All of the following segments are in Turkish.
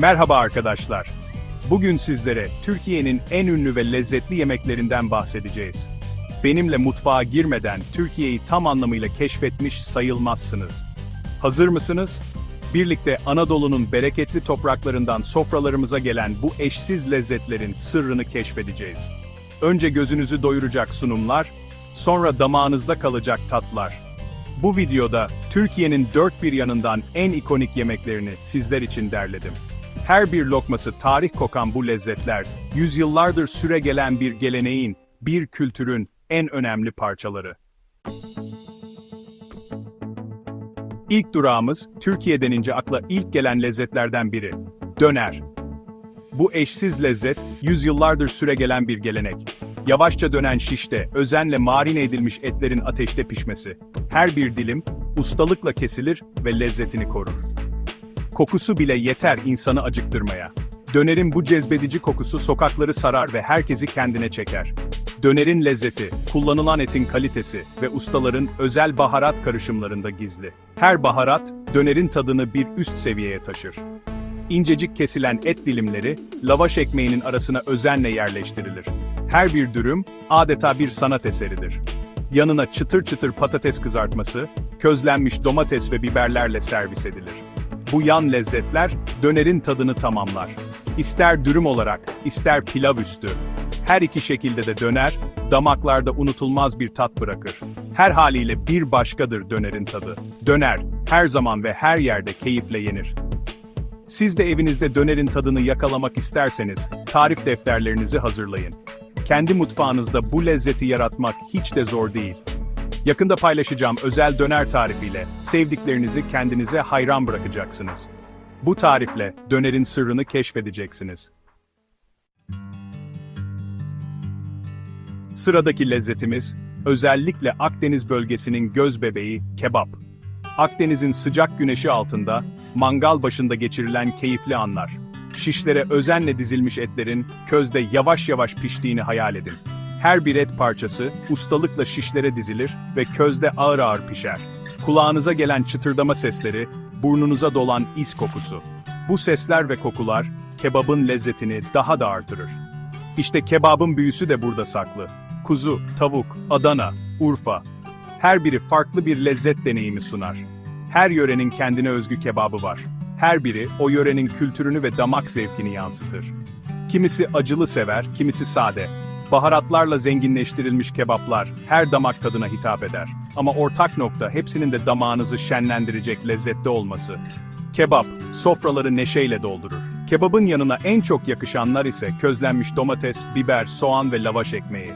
Merhaba arkadaşlar. Bugün sizlere Türkiye'nin en ünlü ve lezzetli yemeklerinden bahsedeceğiz. Benimle mutfağa girmeden Türkiye'yi tam anlamıyla keşfetmiş sayılmazsınız. Hazır mısınız? Birlikte Anadolu'nun bereketli topraklarından sofralarımıza gelen bu eşsiz lezzetlerin sırrını keşfedeceğiz. Önce gözünüzü doyuracak sunumlar, sonra damağınızda kalacak tatlar. Bu videoda Türkiye'nin dört bir yanından en ikonik yemeklerini sizler için derledim. Her bir lokması tarih kokan bu lezzetler, yüzyıllardır süre gelen bir geleneğin, bir kültürün en önemli parçaları. İlk durağımız, Türkiye denince akla ilk gelen lezzetlerden biri. Döner. Bu eşsiz lezzet, yüzyıllardır süre gelen bir gelenek. Yavaşça dönen şişte, özenle marine edilmiş etlerin ateşte pişmesi. Her bir dilim, ustalıkla kesilir ve lezzetini korur. Kokusu bile yeter insanı acıktırmaya. Dönerin bu cezbedici kokusu sokakları sarar ve herkesi kendine çeker. Dönerin lezzeti, kullanılan etin kalitesi ve ustaların özel baharat karışımlarında gizli. Her baharat, dönerin tadını bir üst seviyeye taşır. İncecik kesilen et dilimleri, lavaş ekmeğinin arasına özenle yerleştirilir. Her bir dürüm, adeta bir sanat eseridir. Yanına çıtır çıtır patates kızartması, közlenmiş domates ve biberlerle servis edilir. Bu yan lezzetler, dönerin tadını tamamlar. İster dürüm olarak, ister pilav üstü. Her iki şekilde de döner, damaklarda unutulmaz bir tat bırakır. Her haliyle bir başkadır dönerin tadı. Döner, her zaman ve her yerde keyifle yenir. Siz de evinizde dönerin tadını yakalamak isterseniz, tarif defterlerinizi hazırlayın. Kendi mutfağınızda bu lezzeti yaratmak hiç de zor değil. Yakında paylaşacağım özel döner tarifiyle sevdiklerinizi kendinize hayran bırakacaksınız. Bu tarifle dönerin sırrını keşfedeceksiniz. Sıradaki lezzetimiz, özellikle Akdeniz bölgesinin göz bebeği kebap. Akdeniz'in sıcak güneşi altında, mangal başında geçirilen keyifli anlar. Şişlere özenle dizilmiş etlerin, közde yavaş yavaş piştiğini hayal edin. Her bir et parçası, ustalıkla şişlere dizilir ve közde ağır ağır pişer. Kulağınıza gelen çıtırdama sesleri, burnunuza dolan is kokusu. Bu sesler ve kokular, kebabın lezzetini daha da artırır. İşte kebabın büyüsü de burada saklı. Kuzu, tavuk, Adana, Urfa. Her biri farklı bir lezzet deneyimi sunar. Her yörenin kendine özgü kebabı var. Her biri o yörenin kültürünü ve damak zevkini yansıtır. Kimisi acılı sever, kimisi sade. Baharatlarla zenginleştirilmiş kebaplar her damak tadına hitap eder. Ama ortak nokta hepsinin de damağınızı şenlendirecek lezzette olması. Kebap, sofraları neşeyle doldurur. Kebabın yanına en çok yakışanlar ise közlenmiş domates, biber, soğan ve lavaş ekmeği.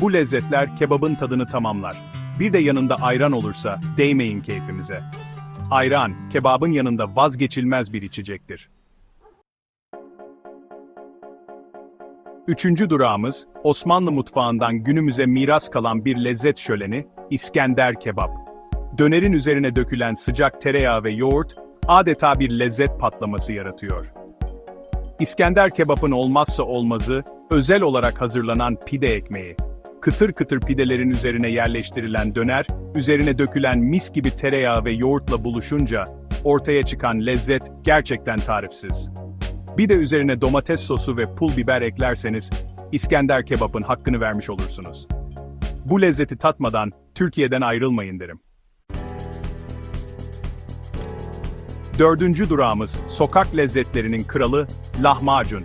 Bu lezzetler kebabın tadını tamamlar. Bir de yanında ayran olursa değmeyin keyfimize. Ayran, kebabın yanında vazgeçilmez bir içecektir. Üçüncü durağımız, Osmanlı mutfağından günümüze miras kalan bir lezzet şöleni, İskender kebap. Dönerin üzerine dökülen sıcak tereyağı ve yoğurt, adeta bir lezzet patlaması yaratıyor. İskender kebapın olmazsa olmazı, özel olarak hazırlanan pide ekmeği. Kıtır kıtır pidelerin üzerine yerleştirilen döner, üzerine dökülen mis gibi tereyağı ve yoğurtla buluşunca, ortaya çıkan lezzet gerçekten tarifsiz. Bir de üzerine domates sosu ve pul biber eklerseniz, İskender kebapın hakkını vermiş olursunuz. Bu lezzeti tatmadan Türkiye'den ayrılmayın derim. Dördüncü durağımız, sokak lezzetlerinin kralı, lahmacun.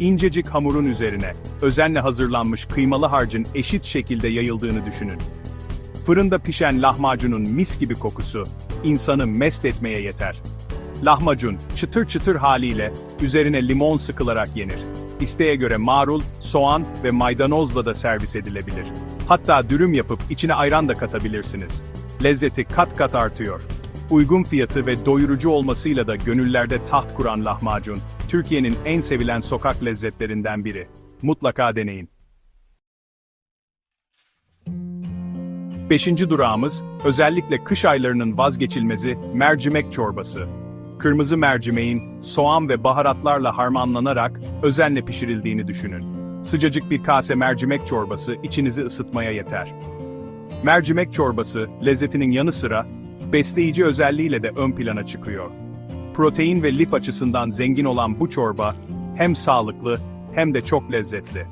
İncecik hamurun üzerine, özenle hazırlanmış kıymalı harcın eşit şekilde yayıldığını düşünün. Fırında pişen lahmacunun mis gibi kokusu, insanı mest etmeye yeter. Lahmacun, çıtır çıtır haliyle, üzerine limon sıkılarak yenir. İsteğe göre marul, soğan ve maydanozla da servis edilebilir. Hatta dürüm yapıp içine ayran da katabilirsiniz. Lezzeti kat kat artıyor. Uygun fiyatı ve doyurucu olmasıyla da gönüllerde taht kuran lahmacun, Türkiye'nin en sevilen sokak lezzetlerinden biri. Mutlaka deneyin. Beşinci durağımız, özellikle kış aylarının vazgeçilmezi mercimek çorbası. Kırmızı mercimeğin soğan ve baharatlarla harmanlanarak özenle pişirildiğini düşünün. Sıcacık bir kase mercimek çorbası içinizi ısıtmaya yeter. Mercimek çorbası lezzetinin yanı sıra besleyici özelliğiyle de ön plana çıkıyor. Protein ve lif açısından zengin olan bu çorba, hem sağlıklı hem de çok lezzetli.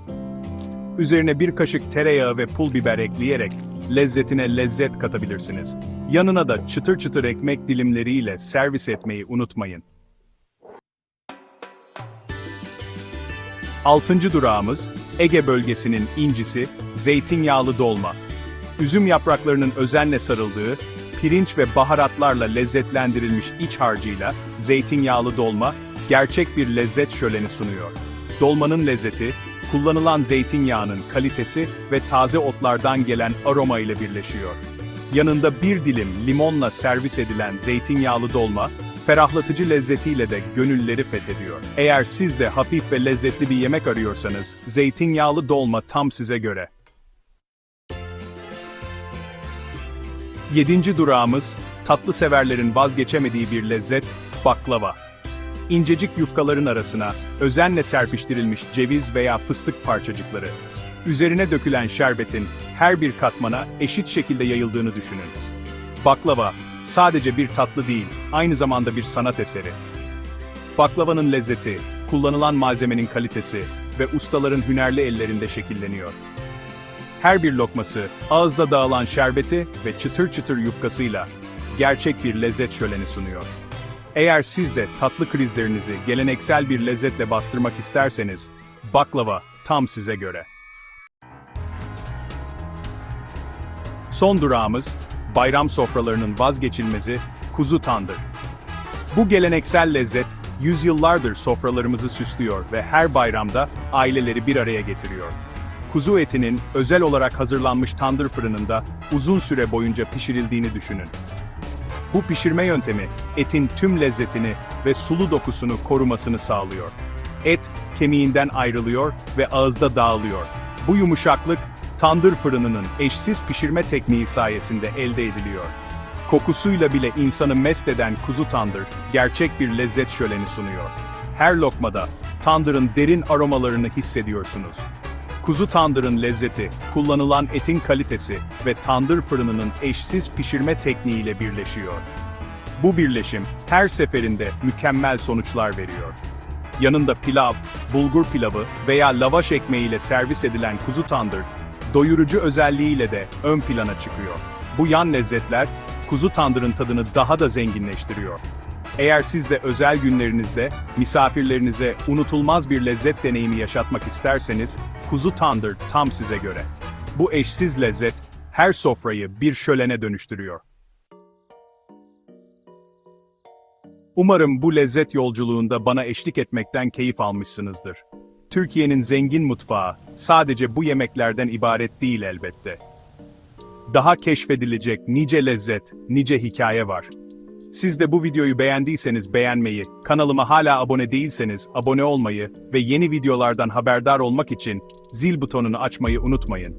Üzerine bir kaşık tereyağı ve pul biber ekleyerek lezzetine lezzet katabilirsiniz. Yanına da çıtır çıtır ekmek dilimleriyle servis etmeyi unutmayın. Altıncı durağımız, Ege bölgesinin incisi, zeytinyağlı dolma. Üzüm yapraklarının özenle sarıldığı, pirinç ve baharatlarla lezzetlendirilmiş iç harcıyla, zeytinyağlı dolma, gerçek bir lezzet şöleni sunuyor. Dolmanın lezzeti, kullanılan zeytinyağının kalitesi ve taze otlardan gelen aroma ile birleşiyor. Yanında bir dilim limonla servis edilen zeytinyağlı dolma, ferahlatıcı lezzetiyle de gönülleri fethediyor. Eğer siz de hafif ve lezzetli bir yemek arıyorsanız, zeytinyağlı dolma tam size göre. Yedinci durağımız, tatlı severlerin vazgeçemediği bir lezzet, baklava. İncecik yufkaların arasına, özenle serpiştirilmiş ceviz veya fıstık parçacıkları. Üzerine dökülen şerbetin, her bir katmana eşit şekilde yayıldığını düşünün. Baklava, sadece bir tatlı değil, aynı zamanda bir sanat eseri. Baklavanın lezzeti, kullanılan malzemenin kalitesi ve ustaların hünerli ellerinde şekilleniyor. Her bir lokması, ağızda dağılan şerbeti ve çıtır çıtır yufkasıyla gerçek bir lezzet şöleni sunuyor. Eğer siz de tatlı krizlerinizi geleneksel bir lezzetle bastırmak isterseniz, baklava tam size göre. Son durağımız, bayram sofralarının vazgeçilmezi, kuzu tandır. Bu geleneksel lezzet, yüzyıllardır sofralarımızı süslüyor ve her bayramda aileleri bir araya getiriyor. Kuzu etinin özel olarak hazırlanmış tandır fırınında uzun süre boyunca pişirildiğini düşünün. Bu pişirme yöntemi etin tüm lezzetini ve sulu dokusunu korumasını sağlıyor. Et kemiğinden ayrılıyor ve ağızda dağılıyor. Bu yumuşaklık tandır fırınının eşsiz pişirme tekniği sayesinde elde ediliyor. Kokusuyla bile insanı mest eden kuzu tandır gerçek bir lezzet şöleni sunuyor. Her lokmada tandırın derin aromalarını hissediyorsunuz. Kuzu tandırın lezzeti, kullanılan etin kalitesi ve tandır fırınının eşsiz pişirme tekniğiyle birleşiyor. Bu birleşim her seferinde mükemmel sonuçlar veriyor. Yanında pilav, bulgur pilavı veya lavaş ekmeğiyle servis edilen kuzu tandır, doyurucu özelliğiyle de ön plana çıkıyor. Bu yan lezzetler, kuzu tandırın tadını daha da zenginleştiriyor. Eğer siz de özel günlerinizde misafirlerinize unutulmaz bir lezzet deneyimi yaşatmak isterseniz, kuzu tandır tam size göre. Bu eşsiz lezzet her sofrayı bir şölene dönüştürüyor. Umarım bu lezzet yolculuğunda bana eşlik etmekten keyif almışsınızdır. Türkiye'nin zengin mutfağı sadece bu yemeklerden ibaret değil elbette. Daha keşfedilecek nice lezzet, nice hikaye var. Siz de bu videoyu beğendiyseniz beğenmeyi, kanalıma hala abone değilseniz abone olmayı ve yeni videolardan haberdar olmak için zil butonunu açmayı unutmayın.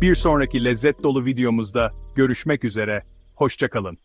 Bir sonraki lezzet dolu videomuzda görüşmek üzere, hoşçakalın.